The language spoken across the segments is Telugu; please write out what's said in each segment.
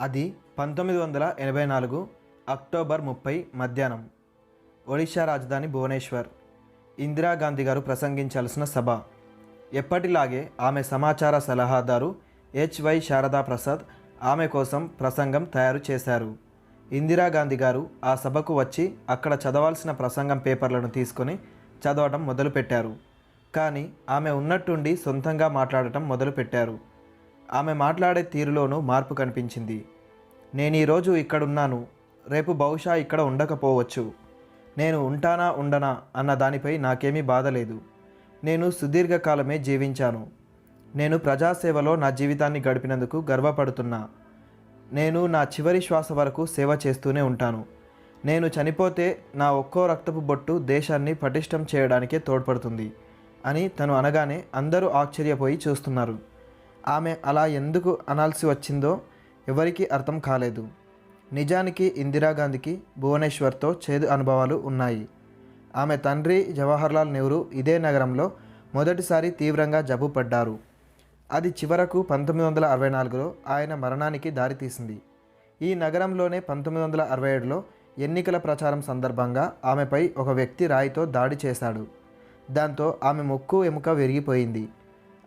అది పంతొమ్మిది వందల ఎనభై నాలుగు అక్టోబర్ ముప్పై మధ్యాహ్నం. ఒడిషా రాజధాని భువనేశ్వర్. ఇందిరాగాంధీ గారు ప్రసంగించాల్సిన సభ. ఎప్పటిలాగే ఆమె సమాచార సలహాదారు హెచ్వై శారదా ప్రసాద్ ఆమె కోసం ప్రసంగం తయారు చేశారు. ఇందిరాగాంధీ గారు ఆ సభకు వచ్చి అక్కడ చదవాల్సిన ప్రసంగం పేపర్లను తీసుకొని చదవడం మొదలుపెట్టారు. కానీ ఆమె ఉన్నట్టుండి సొంతంగా మాట్లాడటం మొదలుపెట్టారు. ఆమె మాట్లాడే తీరులోనూ మార్పు కనిపించింది. నేను ఈరోజు ఇక్కడున్నాను. రేపు బహుశా ఇక్కడ ఉండకపోవచ్చు. నేను ఉంటానా ఉండనా అన్న దానిపై నాకేమీ బాధ లేదు. నేను సుదీర్ఘకాలమే జీవించాను. నేను ప్రజాసేవలో నా జీవితాన్ని గడిపినందుకు గర్వపడుతున్నా. నేను నా చివరి శ్వాస వరకు సేవ చేస్తూనే ఉంటాను. నేను చనిపోతే నా ఒక్కో రక్తపు బొట్టు దేశాన్ని పటిష్టం చేయడానికే తోడ్పడుతుంది అని తను అనగానే అందరూ ఆశ్చర్యపోయి చూస్తున్నారు. ఆమె అలా ఎందుకు అనాల్సి వచ్చిందో ఎవరికీ అర్థం కాలేదు. నిజానికి ఇందిరాగాంధీకి భువనేశ్వర్తో చేదు అనుభవాలు ఉన్నాయి. ఆమె తండ్రి జవహర్లాల్ నెహ్రూ ఇదే నగరంలో మొదటిసారి తీవ్రంగా జబ్బు పడ్డారు. అది చివరకు పంతొమ్మిది వందల అరవై నాలుగులో ఆయన మరణానికి దారితీసింది. ఈ నగరంలోనే పంతొమ్మిది వందల అరవై ఏడులో ఎన్నికల ప్రచారం సందర్భంగా ఆమెపై ఒక వ్యక్తి రాయితో దాడి చేశాడు. దాంతో ఆమె ముక్కు ఎముక విరిగిపోయింది.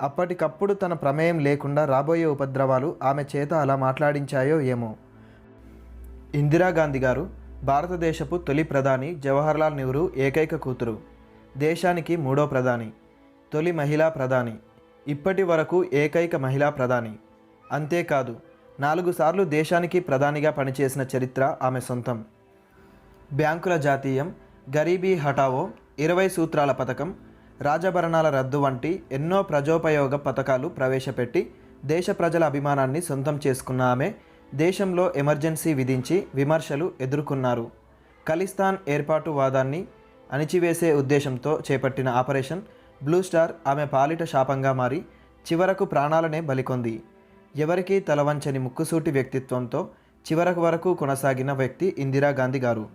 అప్పటికప్పుడు తన ప్రమేయం లేకుండా రాబోయే ఉపద్రవాలు ఆమె చేత అలా మాట్లాడించాయో ఏమో. ఇందిరాగాంధీ గారు భారతదేశపు తొలి ప్రధాని జవహర్లాల్ నెహ్రూ ఏకైక కూతురు దేశానికి మూడో ప్రధాని తొలి మహిళా ప్రధాని ఇప్పటి వరకు ఏకైక మహిళా ప్రధాని. అంతేకాదు నాలుగు సార్లు దేశానికి ప్రధానిగా పనిచేసిన చరిత్ర ఆమె సొంతం. బ్యాంకుల జాతీయం గరీబీ హఠావో ఇరవై సూత్రాల పథకం రాజభరణాల రద్దు వంటి ఎన్నో ప్రజోపయోగ పథకాలు ప్రవేశపెట్టి దేశ ప్రజల అభిమానాన్ని సొంతం చేసుకున్న ఆమె దేశంలో ఎమర్జెన్సీ విధించి విమర్శలు ఎదుర్కొన్నారు. ఖలిస్తాన్ ఏర్పాటు వాదాన్ని అణిచివేసే ఉద్దేశంతో చేపట్టిన ఆపరేషన్ బ్లూ స్టార్ ఆమె పాలిట శాపంగా మారి చివరకు ప్రాణాలనే బలికొంది. ఎవరికీ తలవంచని ముక్కుసూటి వ్యక్తిత్వంతో చివరకు వరకు కొనసాగిన వ్యక్తి ఇందిరాగాంధీ గారు.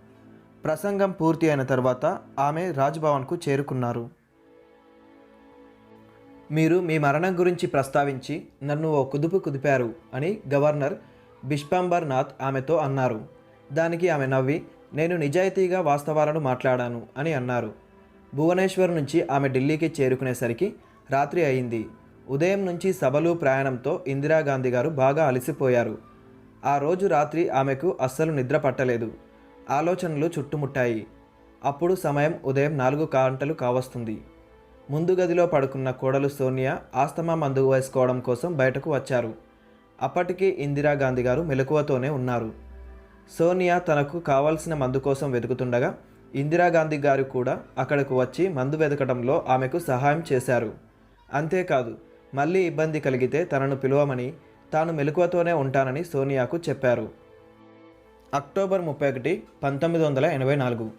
ప్రసంగం పూర్తి అయిన తర్వాత ఆమె రాజ్భవన్కు చేరుకున్నారు. మీరు మీ మరణం గురించి ప్రస్తావించి నన్ను ఓ కుదుపు కుదిపారు అని గవర్నర్ బిష్పాంబర్ నాథ్ ఆమెతో అన్నారు. దానికి ఆమె నవ్వి నేను నిజాయితీగా వాస్తవాలను మాట్లాడాను అని అన్నారు. భువనేశ్వర్ నుంచి ఆమె ఢిల్లీకి చేరుకునేసరికి రాత్రి అయింది. ఉదయం నుంచి సభలు ప్రయాణంతో ఇందిరాగాంధీ గారు బాగా అలసిపోయారు. ఆ రోజు రాత్రి ఆమెకు అస్సలు నిద్ర పట్టలేదు. ఆలోచనలు చుట్టుముట్టాయి. అప్పుడు సమయం ఉదయం నాలుగు గంటలు కావస్తుంది. ముందు గదిలో పడుకున్న కోడలు సోనియా ఆస్తమా మందు వేసుకోవడం కోసం బయటకు వచ్చారు. అప్పటికి ఇందిరాగాంధీ గారు మెలకువతోనే ఉన్నారు. సోనియా తనకు కావాల్సిన మందు కోసం వెతుకుతుండగా ఇందిరాగాంధీ గారు కూడా అక్కడకు వచ్చి మందు వెతకడంలో ఆమెకు సహాయం చేశారు. అంతేకాదు మళ్ళీ ఇబ్బంది కలిగితే తనను పిలువమని తాను మెలకువతోనే ఉంటానని సోనియాకు చెప్పారు. అక్టోబర్ ముప్పై ఒకటి పంతొమ్మిది వందల ఎనభై నాలుగు.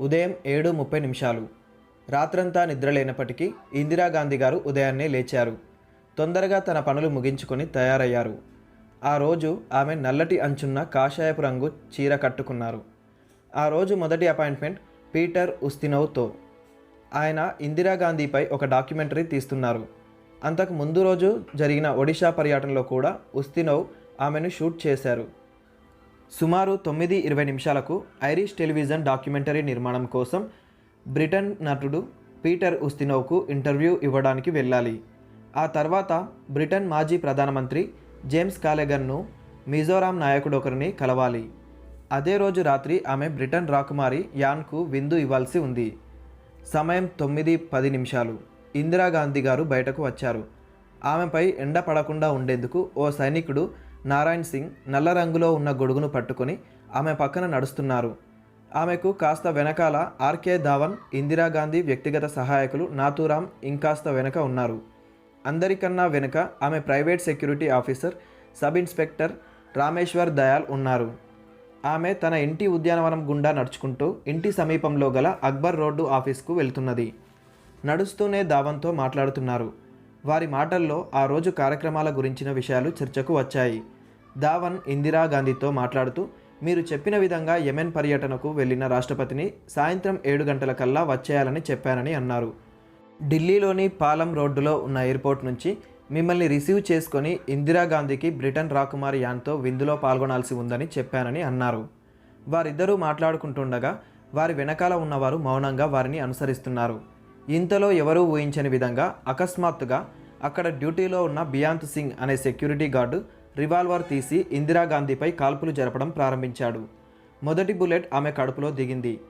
ఉదయం ఏడు ముప్పై నిమిషాలు. రాత్రంతా నిద్రలేనప్పటికీ ఇందిరాగాంధీ గారు ఉదయాన్నే లేచారు. తొందరగా తన పనులు ముగించుకొని తయారయ్యారు. ఆ రోజు ఆమె నల్లటి అంచున్న కాషాయపు రంగు చీర కట్టుకున్నారు. ఆ రోజు మొదటి అపాయింట్మెంట్ పీటర్ ఉస్తినోవ్తో ఆయన ఇందిరాగాంధీపై ఒక డాక్యుమెంటరీ తీస్తున్నారు. అంతకు ముందు రోజు జరిగిన ఒడిషా పర్యటనలో కూడా ఉస్తినోవ్ ఆమెను షూట్ చేశారు. సుమారు తొమ్మిది ఇరవై నిమిషాలకు ఐరిష్ టెలివిజన్ డాక్యుమెంటరీ నిర్మాణం కోసం బ్రిటన్ నటుడు పీటర్ ఉస్తినోవ్కు ఇంటర్వ్యూ ఇవ్వడానికి వెళ్ళాలి. ఆ తర్వాత బ్రిటన్ మాజీ ప్రధానమంత్రి జేమ్స్ కాలెగన్ను మిజోరాం నాయకుడు ఒకరిని కలవాలి. అదే రోజు రాత్రి ఆమె బ్రిటన్ రాకుమారి యాన్కు విందు ఇవ్వాల్సి ఉంది. సమయం తొమ్మిది పది నిమిషాలు. ఇందిరాగాంధీ గారు బయటకు వచ్చారు. ఆమెపై ఎండ పడకుండా ఉండేందుకు ఓ సైనికుడు నారాయణ్ సింగ్ నల్ల రంగులో ఉన్న గొడుగును పట్టుకొని ఆమె పక్కన నడుస్తున్నారు. ఆమెకు కాస్త వెనకాల ఆర్కే ధావన్ ఇందిరాగాంధీ వ్యక్తిగత సహాయకులు నాతూరాం ఇంకాస్త వెనక ఉన్నారు. అందరికన్నా వెనుక ఆమె private security officer sub inspector Rameshwar Dayal ఉన్నారు. ఆమె తన ఇంటి ఉద్యానవనం గుండా నడుచుకుంటూ ఇంటి సమీపంలో గల అక్బర్ రోడ్డు ఆఫీస్కు వెళ్తున్నది. నడుస్తూనే ధావన్తో మాట్లాడుతున్నారు. వారి మాటల్లో ఆ రోజు కార్యక్రమాల గురించిన విషయాలు చర్చకు వచ్చాయి. దావన్ ఇందిరాగాంధీతో మాట్లాడుతూ మీరు చెప్పిన విధంగా యెమెన్ పర్యటనకు వెళ్ళిన రాష్ట్రపతిని సాయంత్రం ఏడు గంటల కల్లా వచ్చేయాలని చెప్పానని అన్నారు. ఢిల్లీలోని పాలం రోడ్డులో ఉన్న ఎయిర్పోర్ట్ నుంచి మిమ్మల్ని రిసీవ్ చేసుకొని ఇందిరాగాంధీకి బ్రిటన్ రాకుమారి యాన్తో విందులో పాల్గొనాల్సి ఉందని చెప్పానని అన్నారు. వారిద్దరూ మాట్లాడుకుంటుండగా వారి వెనకాల ఉన్నవారు మౌనంగా వారిని అనుసరిస్తున్నారు. ఇంతలో ఎవరూ ఊహించని విధంగా అకస్మాత్తుగా అక్కడ డ్యూటీలో ఉన్న బియాంత్ సింగ్ అనే సెక్యూరిటీ గార్డు రివాల్వర్ తీసి ఇందిరాగాంధీపై కాల్పులు జరపడం ప్రారంభించాడు. మొదటి బుల్లెట్ ఆమె కడుపులో దిగింది.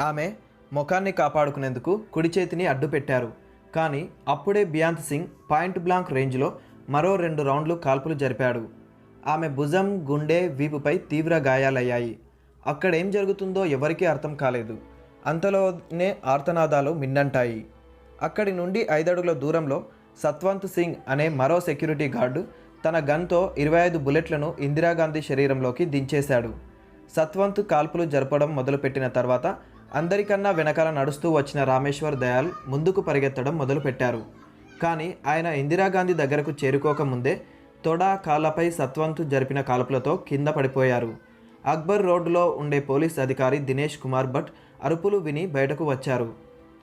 ఆమె ముఖాన్ని కాపాడుకునేందుకు కుడి చేతిని అడ్డుపెట్టారు కానీ అప్పుడే బియాంత్ సింగ్ పాయింట్ బ్లాంక్ రేంజ్లో మరో రెండు రౌండ్లు కాల్పులు జరిపాడు. ఆమె భుజం గుండె వీపుపై తీవ్ర గాయాలయ్యాయి. అక్కడేం జరుగుతుందో ఎవరికీ అర్థం కాలేదు. అంతలోనే ఆర్తనాదాలు మిన్నంటాయి. అక్కడి నుండి ఐదడుగుల దూరంలో సత్వంత్ సింగ్ అనే మరో సెక్యూరిటీ గార్డు తన గన్తో ఇరవై ఐదు బుల్లెట్లను ఇందిరాగాంధీ శరీరంలోకి దించేశాడు. సత్వంత్ కాల్పులు జరపడం మొదలుపెట్టిన తర్వాత అందరికన్నా వెనకాల నడుస్తూ వచ్చిన రామేశ్వర్ దయాల్ ముందుకు పరిగెత్తడం మొదలుపెట్టారు. కానీ ఆయన ఇందిరాగాంధీ దగ్గరకు చేరుకోకముందే తొడ కాళ్ళపై సత్వంత్ జరిపిన కాల్పులతో కింద పడిపోయారు. అక్బర్ రోడ్డులో ఉండే పోలీస్ అధికారి దినేష్ కుమార్ భట్ అరుపులు విని బయటకు వచ్చారు.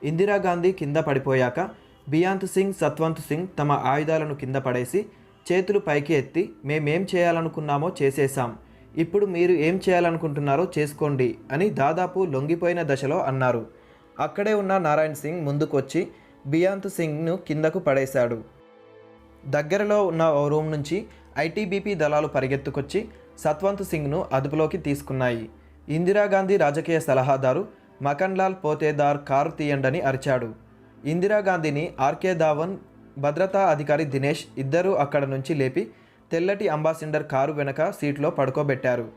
ఇందిరాగాంధీ కింద పడిపోయాక బియాంత్ సింగ్ సత్వంత్ సింగ్ తమ ఆయుధాలను కింద పడేసి చేతులు పైకి ఎత్తి మేమేం చేయాలనుకున్నామో చేసేశాం. ఇప్పుడు మీరు ఏం చేయాలనుకుంటున్నారో చేసుకోండి అని దాదాపు లొంగిపోయిన దశలో అన్నారు. అక్కడే ఉన్న నారాయణ్ సింగ్ ముందుకొచ్చి బియాంత్ సింగ్ను కిందకు పడేశాడు. దగ్గరలో ఉన్న ఓ రూమ్ నుంచి ఐటీబీపీ దళాలు పరిగెత్తుకొచ్చి సత్వంత్ సింగ్ను అదుపులోకి తీసుకున్నాయి. ఇందిరాగాంధీ రాజకీయ సలహాదారు మకన్లాల్ పోతేదార్ కారు తీయండని అరిచాడు. ఇందిరాగాంధీని ఆర్కే ధావన్ భద్రతా అధికారి దినేష్ ఇద్దరూ అక్కడ నుంచి లేపి తెల్లటి అంబాసిడర్ కారు వెనక సీట్లో పడుకోబెట్టారు.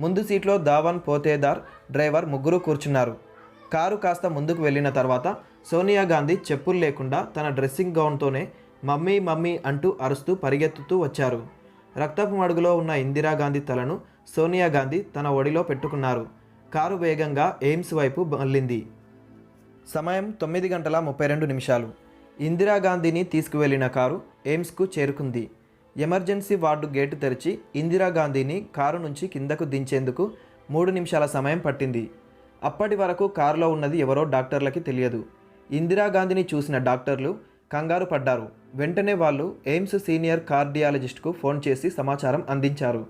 ముందు సీట్లో ధావన్ పోతేదార్ డ్రైవర్ ముగ్గురు కూర్చున్నారు. కారు కాస్త ముందుకు వెళ్ళిన తర్వాత సోనియా గాంధీ చెప్పులు లేకుండా తన డ్రెస్సింగ్ గౌన్తోనే మమ్మీ మమ్మీ అంటూ అరుస్తూ పరిగెత్తుతూ వచ్చారు. రక్తపు మడుగులో ఉన్న ఇందిరాగాంధీ తలను సోనియా గాంధీ తన ఒడిలో పెట్టుకున్నారు. కారు వేగంగా ఎయిమ్స్ వైపు మళ్ళింది. సమయం తొమ్మిది గంటల ముప్పై రెండు నిమిషాలు. ఇందిరాగాంధీని తీసుకువెళ్ళిన కారు ఎయిమ్స్కు చేరుకుంది. ఎమర్జెన్సీ వార్డు గేటు తెరిచి ఇందిరాగాంధీని కారు నుంచి కిందకు దించేందుకు మూడు నిమిషాల సమయం పట్టింది. అప్పటి వరకు కారులో ఉన్నది ఎవరో డాక్టర్లకి తెలియదు. ఇందిరాగాంధీని చూసిన డాక్టర్లు కంగారు పడ్డారు. వెంటనే వాళ్ళు ఎయిమ్స్ సీనియర్ కార్డియాలజిస్ట్కు ఫోన్ చేసి సమాచారం అందించారు.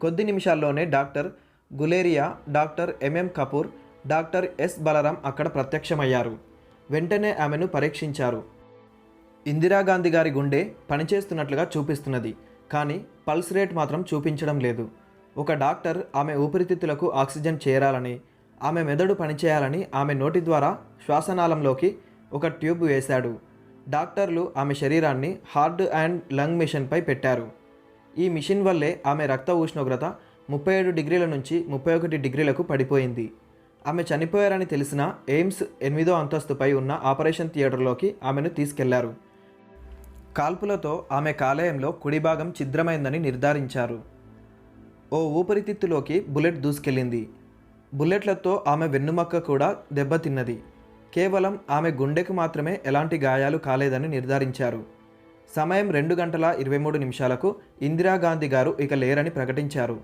కొద్ది నిమిషాల్లోనే doctor Guleria doctor M M Kapoor doctor S Balram అక్కడ ప్రత్యక్షమయ్యారు. వెంటనే ఆమెను పరీక్షించారు. ఇందిరాగాంధీ గారి గుండె పనిచేస్తున్నట్లుగా చూపిస్తున్నది కానీ పల్స్ రేట్ మాత్రం చూపించడం లేదు. ఒక డాక్టర్ ఆమె ఊపిరితిత్తులకు ఆక్సిజన్ చేరాలని ఆమె మెదడు పనిచేయాలని ఆమె నోటి ద్వారా శ్వాసనాళంలోకి ఒక ట్యూబ్ వేశాడు. డాక్టర్లు ఆమె శరీరాన్ని హార్ట్ అండ్ లంగ్ మిషన్పై పెట్టారు. ఈ మిషన్ వల్లే ఆమె రక్త ఉష్ణోగ్రత ముప్పై ఏడు డిగ్రీల నుంచి ముప్పై ఒకటి డిగ్రీలకు పడిపోయింది. ఆమె చనిపోయారని తెలిసిన ఎయిమ్స్ ఎనిమిదో అంతస్తుపై ఉన్న ఆపరేషన్ థియేటర్లోకి ఆమెను తీసుకెళ్ళారు. కాల్పులతో ఆమె కాలేయంలో కుడి భాగం ఛిద్రమైందని నిర్ధారించారు. ఓ ఊపిరితిత్తులోకి బుల్లెట్ దూసుకెళ్ళింది. బుల్లెట్లతో ఆమె వెన్నుమక్క కూడా దెబ్బతిన్నది. కేవలం ఆమె గుండెకు మాత్రమే ఎలాంటి గాయాలు కాలేదని నిర్ధారించారు. సమయం రెండు గంటల ఇరవై మూడు నిమిషాలకు ఇందిరాగాంధీ గారు ఇక లేరని ప్రకటించారు.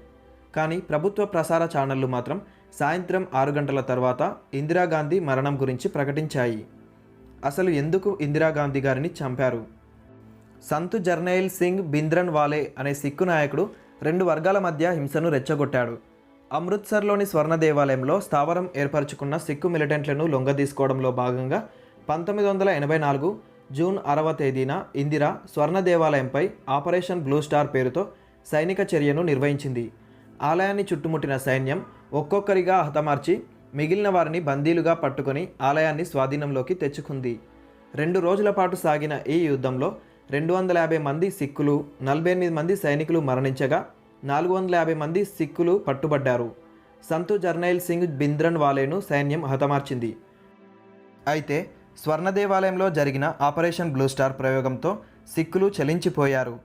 కానీ ప్రభుత్వ ప్రసార ఛానళ్ళు మాత్రం సాయంత్రం ఆరు గంటల తర్వాత ఇందిరాగాంధీ మరణం గురించి ప్రకటించాయి. అసలు ఎందుకు ఇందిరాగాంధీ గారిని చంపారు? సంత్ జర్నైల్ సింగ్ బింద్రన్ వాలే అనే సిక్కు నాయకుడు రెండు వర్గాల మధ్య హింసను రెచ్చగొట్టాడు. అమృత్సర్లోని స్వర్ణ దేవాలయంలో స్థావరం ఏర్పరచుకున్న సిక్కు మిలిటెంట్లను లొంగదీసుకోవడంలో భాగంగా పంతొమ్మిది వందల ఎనభై నాలుగు జూన్ ఆరవ తేదీన ఇందిర స్వర్ణ దేవాలయంపై ఆపరేషన్ బ్లూ స్టార్ పేరుతో సైనిక చర్యను నిర్వహించింది. ఆలయాన్ని చుట్టుముట్టిన సైన్యం ఒక్కొక్కరిగా హతమార్చి మిగిలిన వారిని బందీలుగా పట్టుకొని ఆలయాన్ని స్వాధీనంలోకి తెచ్చుకుంది. రెండు రోజుల పాటు సాగిన ఈ యుద్ధంలో రెండు వందల యాభై మంది సిక్కులు నలభై ఎనిమిది మంది సైనికులు మరణించగా నాలుగు వందల యాభై మంది సిక్కులు పట్టుబడ్డారు. సంతు జర్నైల్ సింగ్ బింద్రన్ వాలేను సైన్యం హతమార్చింది. అయితే స్వర్ణ దేవాలయంలో జరిగిన ఆపరేషన్ బ్లూ స్టార్ ప్రయోగంతో సిక్కులు చలించిపోయారు.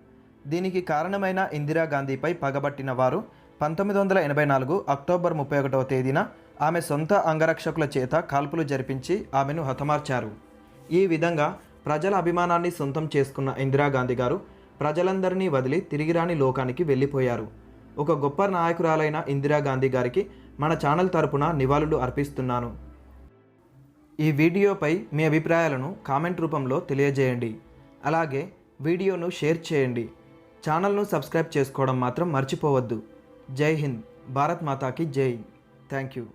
దీనికి కారణమైన ఇందిరాగాంధీపై పగబట్టిన వారు పంతొమ్మిది వందల ఎనభై నాలుగు అక్టోబర్ ముప్పై ఒకటవ తేదీన ఆమె సొంత అంగరక్షకుల చేత కాల్పులు జరిపించి ఆమెను హతమార్చారు. ఈ విధంగా ప్రజల అభిమానాన్ని సొంతం చేసుకున్న ఇందిరాగాంధీ గారు ప్రజలందరినీ వదిలి తిరిగిరాని లోకానికి వెళ్ళిపోయారు. ఒక గొప్ప నాయకురాలైన ఇందిరాగాంధీ గారికి మన ఛానల్ తరపున నివాళులు అర్పిస్తున్నాను. ఈ వీడియోపై మీ అభిప్రాయాలను కామెంట్ రూపంలో తెలియజేయండి. అలాగే వీడియోను షేర్ చేయండి. ఛానల్ను సబ్స్క్రైబ్ చేసుకోవడం మాత్రం మర్చిపోవద్దు. జై హింద్. భారత్ మాతాకి జై. Thank you.